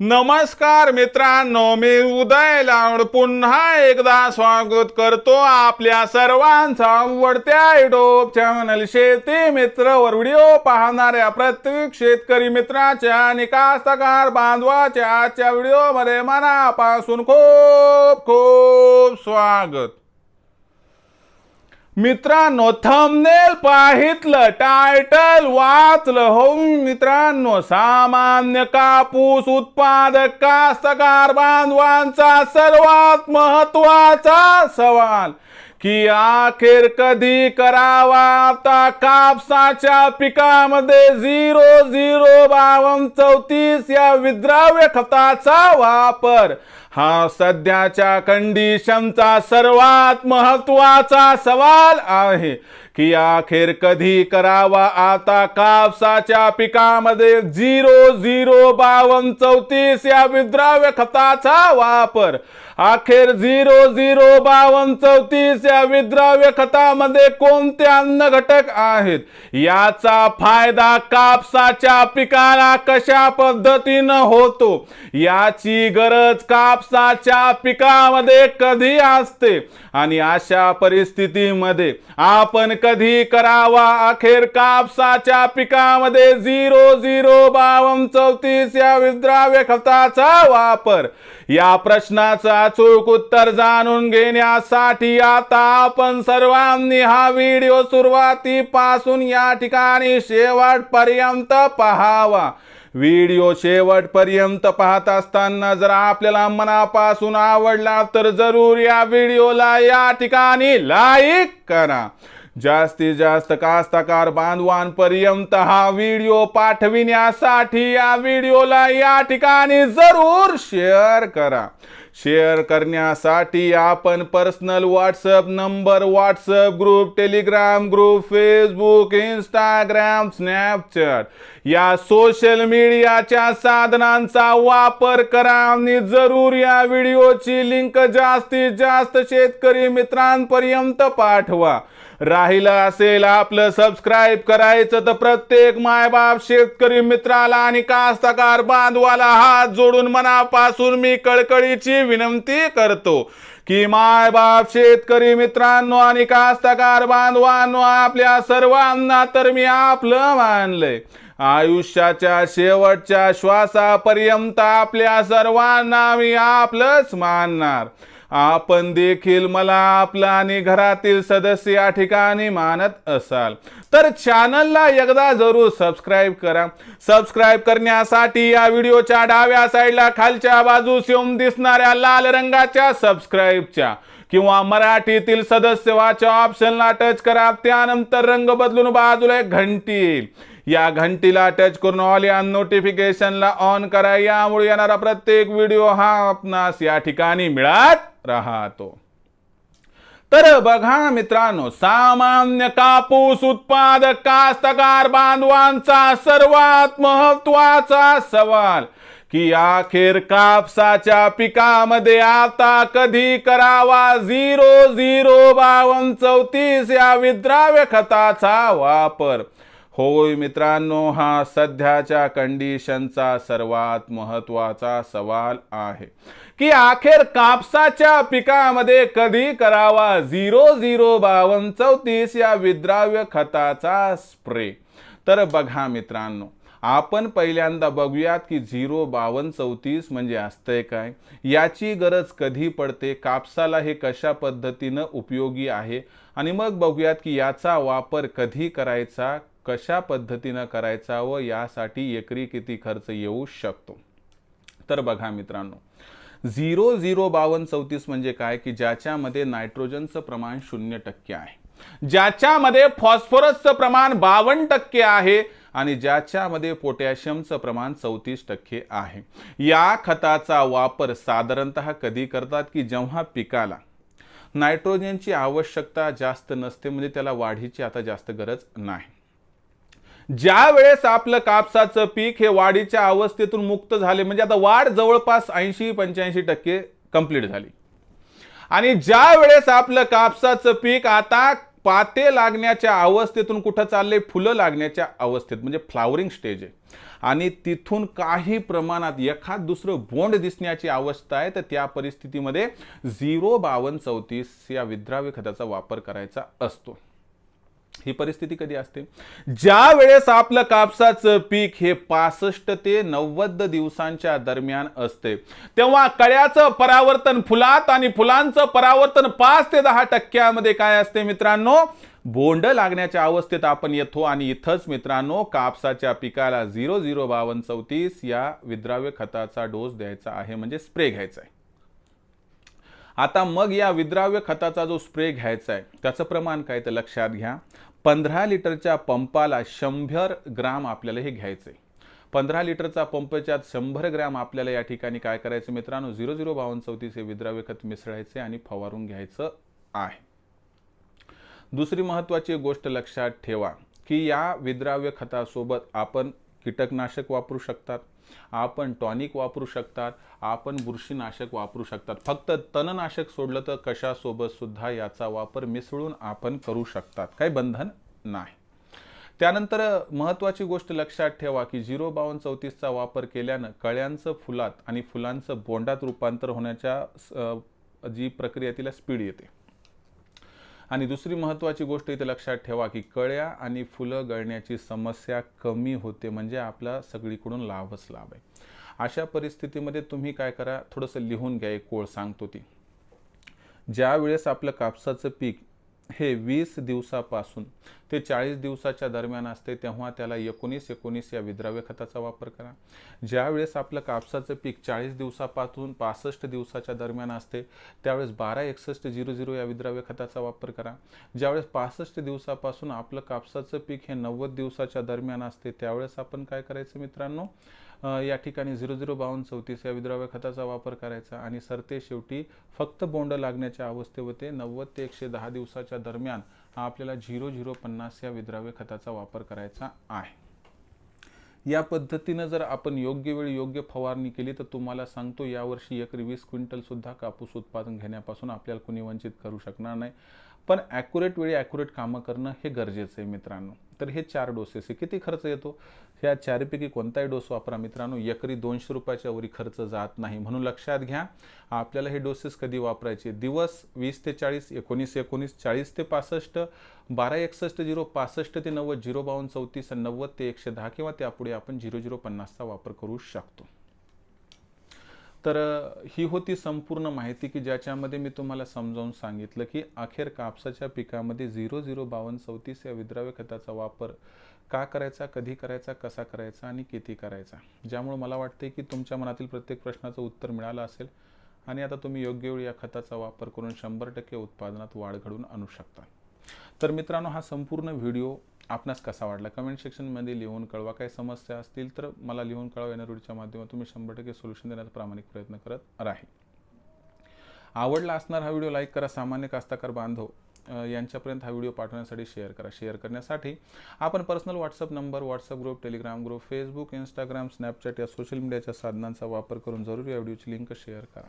नमस्कार मित्रांनो मी उदय लावड पुन्हा एकदा स्वागत करतो आपल्या सर्वांचा आवडत्या युट्यूब चॅनल शेती मित्रवर. व्हिडिओ पाहणाऱ्या प्रत्येक शेतकरी मित्राच्या आणि कास्तकार बांधवाच्या आजच्या व्हिडिओमध्ये मनापासून खूप खूप स्वागत. मित्रांनो थंबनेल पाहितलं टायटल वाचलं. हो मित्रांनो सामान्य कापूस उत्पादक कास्तकार बांधवांचा सर्वात महत्त्वाचा सवाल की अखेर कधी करावा? आता कापसाच्या पिकामध्ये झिरो झिरो बावन्न चौतीस या विद्राव्य खताचा वापर. हा सध्याच्या कंडिशनचा सर्वात महत्त्वाचा सवाल आहे की अखेर कधी करावा आता कापसाच्या पिकामध्ये झिरो झिरो बावन चौतीस या विद्राव्य खताचा वापर. अखेर झिरो झिरो बावन चौतीस या विद्राव्य खतामध्ये कोणते अन्न घटक आहेत? याचा फायदा कापसाच्या पिकाला कशा पद्धतीनं होतो? याची गरज कापसाच्या पिकामध्ये कधी असते? आणि अशा परिस्थितीमध्ये आपण कधी करावा? अखेर कापसाच्या पिकामध्ये झिरो झिरो बावन चौतीस या विद्राव्य खताचा वापर. या प्रश्नाचं अचूक उत्तर जाणून घेण्यासाठी आता आपण सर्वांनी हा व्हिडिओ सुरुवातीपासून या ठिकाणी शेवटपर्यंत पहावा. व्हिडिओ शेवटपर्यंत पाहत असताना जर आपल्याला मनापासून आवडला तर जरूर या व्हिडिओला या ठिकाणी लाईक करा. जास्तीत जास्त कास्तकार बांधवांपर्यंत हा व्हिडिओ पाठविण्यासाठी या व्हिडिओला या ठिकाणी जरूर शेअर करा. शेअर करण्यासाठी आपण personal WhatsApp number WhatsApp group Telegram group Facebook Instagram Snapchat या सोशल मीडियाच्या साधनांचा वापर करा आणि जरूर या व्हिडिओची लिंक जास्तीत जास्त शेतकरी मित्रांपर्यंत पाठवा. राहिलं असेल आपलं सबस्क्राईब करायचं तर प्रत्येक मायबाप शेतकरी मित्राला आणि कास्तकार बांधवाला हात जोडून मनापासून मी कळकळीची विनंती करतो की मायबाप शेतकरी मित्रांनो आणि कास्तकार बांधवांनो आपल्या सर्वांना तर मी आपलं मानलंय. आयुष्याच्या शेवटच्या श्वासापर्यंत आपल्या सर्वांना मी आपलंच मानणार. आपण देखील मला आपला आणि घरातील सदस्य या ठिकाणी मानत असाल. तर चॅनलला एकदा जरूर सबस्क्राईब करा. सबस्क्राईब करण्यासाठी या व्हिडिओच्या डाव्या साईडला खालच्या बाजूस येऊन दिसणाऱ्या लाल रंगाच्या सबस्क्राईबच्या किंवा मराठीतील सदस्यवाच्या ऑप्शनला टच करा. त्यानंतर रंग बदलून बाजूला एक घंटी येईल. या घंटीला टच करून ऑल या नोटिफिकेशनला ऑन करा. यामुळे येणारा प्रत्येक व्हिडिओ हा आपणास या ठिकाणी मिळत. राहतो. तर बघा मित्रांनो सामान्य कापूस उत्पादक कास्तकार बांधवांचा सर्वात महत्त्वाचा सवाल की अखेर कापसाच्या पिकामध्ये आता कधी करावा? झिरो झिरो बावन्न चौतीस या विद्राव्य खताचा वापर. होय मित्रांनो हा सध्याच्या कंडिशनचा सर्वात महत्त्वाचा सवाल आहे. की अखेर कापसाच्या पिकामध्ये कधी करावा? झिरो झिरो बावन्न चौतीस या विद्राव्य खताचा स्प्रे. तर बघा मित्रांनो आपण पहिल्यांदा बघूयात की झिरो बावन्न चौतीस म्हणजे असतंय काय? याची गरज कधी पडते? कापसाला हे कशा पद्धतीनं उपयोगी आहे? आणि मग बघूयात की याचा वापर कधी करायचा? कशा पद्धतीनं करायचा व यासाठी एकरी किती खर्च येऊ शकतो? तर बघा मित्रांनो झिरो झिरो बावन्न चौतीस म्हणजे काय? की ज्याच्यामध्ये नायट्रोजनचं प्रमाण शून्य टक्के आहे. ज्याच्यामध्ये फॉस्फरसचं प्रमाण बावन्न टक्के आहे आणि ज्याच्यामध्ये पोटॅशियमचं प्रमाण चौतीस टक्के आहे. या खताचा वापर साधारणतः कधी करतात? की जेव्हा पिकाला नायट्रोजनची आवश्यकता जास्त नसते म्हणजे त्याला वाढीची आता जास्त गरज नाही. ज्या वेळेस आपलं कापसाचं पीक हे वाढीच्या अवस्थेतून मुक्त झाले म्हणजे आता वाढ जवळपास ऐंशी पंच्याऐंशी टक्के कंप्लीट झाली. आणि ज्या वेळेस आपलं कापसाचं पीक आता पाते लागण्याच्या अवस्थेतून कुठं चालले फुलं लागण्याच्या अवस्थेत म्हणजे फ्लावरिंग स्टेज आहे. आणि तिथून काही प्रमाणात एखाद दुसरं बोंड दिसण्याची अवस्था आहे तर त्या परिस्थितीमध्ये झिरो बावन्न चौतीस या विद्राव्य खताचा वापर करायचा असतो. ही परिस्थिती कधी असते? ज्या वेळेस आपलं कापसाचं पीक हे पासष्ट ते नव्वद दिवसांच्या दरम्यान असते तेव्हा कळ्याचं परावर्तन फुलात आणि फुलांचं परावर्तन पाच ते दहा टक्क्यामध्ये काय असते मित्रांनो? बोंड लागण्याच्या अवस्थेत आपण येतो आणि इथंच मित्रांनो कापसाच्या पिकाला झिरो झिरो बावन्न चौतीस या विद्राव्य खताचा डोस द्यायचा आहे म्हणजे स्प्रे घ्यायचा आहे. आता मग या विद्राव्य खताचा जो स्प्रे घ्यायचा आहे त्याचं प्रमाण काय तर लक्षात घ्या. पंधरा लिटरच्या पंपाला शंभर ग्राम आपल्याला हे घ्यायचं. आहे पंधरा लिटरचा पंपच्या शंभर ग्रॅम आपल्याला या ठिकाणी काय करायचं मित्रांनो? झिरो झिरो बावन्न चौतीस हे विद्राव्य खत मिसळायचे आणि फवारून घ्यायचं आहे. दुसरी महत्त्वाची गोष्ट लक्षात ठेवा की या विद्राव्य खतासोबत आपण कीटकनाशक वापरू शकतात. आपण टॉनिक वापरू शकतात आपण बुरशीनाशक वापरू शकतात. फक्त तणनाशक सोडलं तर कशासोबत सुद्धा याचा वापर मिसळून आपण करू शकतात. काही बंधन नाही. त्यानंतर महत्त्वाची गोष्ट लक्षात ठेवा की झिरो बावन्न चौतीसचा वापर केल्यानं कळ्यांचं फुलात आणि फुलांचं बोंडात रूपांतर होण्याच्या जी प्रक्रिया तिला स्पीड येते. आणि दुसरी महत्त्वाची गोष्ट इथे लक्षात ठेवा की कळ्या आणि फुलं गळण्याची समस्या कमी होते म्हणजे आपला सगळीकडून लाभच लाभ आहे. अशा परिस्थितीमध्ये तुम्ही काय करा थोडंसं लिहून घ्या एक कोळ सांगतो ती. ज्या वेळेस आपलं कापसाचं पीक हे वीस दिवसापासून ते चाळीस दिवसाच्या दरम्यान असते तेव्हा त्याला एकोणीस एकोणीस या विद्राव्य खताचा वापर करा. ज्यावेळेस आपलं कापसाचं पीक चाळीस दिवसापासून पासष्ट दिवसाच्या दरम्यान असते त्यावेळेस बारा एकसष्ट झिरो झिरो या विद्राव्य खताचा वापर करा. ज्यावेळेस पासष्ट दिवसापासून आपलं कापसाचं पीक हे नव्वद दिवसाच्या दरम्यान असते त्यावेळेस आपण काय करायचं मित्रांनो? या ठिकाणी झिरो झिरो बावन्न चौतीस या विद्राव्य खताचा वापर करायचा आणि सरते शेवटी फक्त बोंड लागण्याच्या अवस्थेमध्ये नव्वद ते एकशे दहा दिवसाच्या दरम्यान आपल्याला झिरो झिरो पन्नास या विद्राव्य खताचा वापर करायचा आहे. या पद्धतीनं जर आपण योग्य वेळी योग्य फवारणी केली तर तुम्हाला सांगतो यावर्षी एकरी वीस क्विंटलसुद्धा कापूस उत्पादन घेण्यापासून आपल्याला कुणी वंचित करू शकणार नाही. पण ॲक्युरेट वेळी ॲक्युरेट कामं करणं हे गरजेचं आहे मित्रांनो. तर हे चार डोसेस आहे. किती खर्च येतो? ह्या चारपैकी कोणताही डोस वापरा मित्रांनो. एकरी दोनशे रुपयाच्या वरी खर्च जात नाही. म्हणून लक्षात घ्या आपल्याला हे डोसेस कधी वापरायचे? दिवस वीस ते चाळीस एकोणीस एकोणीस चाळीस ते पासष्ट बारा एकसष्ट झिरो पासष्ट ते नव्वद झिरो बावन्न चौतीस नव्वद ते एकशे दहा किंवा त्यापुढे आपण झिरो झिरो पन्नासचा वापर करू शकतो. तर ही होती संपूर्ण माहिती की ज्याच्यामध्ये मी तुम्हाला समजावून सांगितलं की अखेर कापसाच्या पिकामध्ये झिरो झिरो बावन्न चौतीस या विद्राव्य खताचा वापर का करायचा कधी करायचा कसा करायचा आणि किती करायचा? ज्यामुळे मला वाटते की तुमच्या मनातील प्रत्येक प्रश्नाचं उत्तर मिळालं असेल आणि आता तुम्ही योग्य वेळी या खताचा वापर करून शंभर टक्के उत्पादनात वाढ घडवून आणू शकता. तर मित्रांनो हा संपूर्ण व्हिडिओ आपणास कसा वाटला? कमेंट सेक्शनमध्ये लिहून कळवा. काही समस्या असतील तर मला लिहून कळवा. येणार माध्यमातून मी शंभर टक्के सोल्युशन देण्याचा प्रामाणिक प्रयत्न करत राहील आवडला असणार हा व्हिडिओ लाईक करा. सामान्य कास्ताकार बांधव यांच्यापर्यंत हा व्हिडिओ पाठवण्यासाठी शेअर करा. शेअर करण्यासाठी आपण personal WhatsApp number WhatsApp group Telegram group Facebook Instagram Snapchat या सोशल मीडियाच्या साधनांचा वापर करून जरूर या व्हिडिओची लिंक शेअर करा.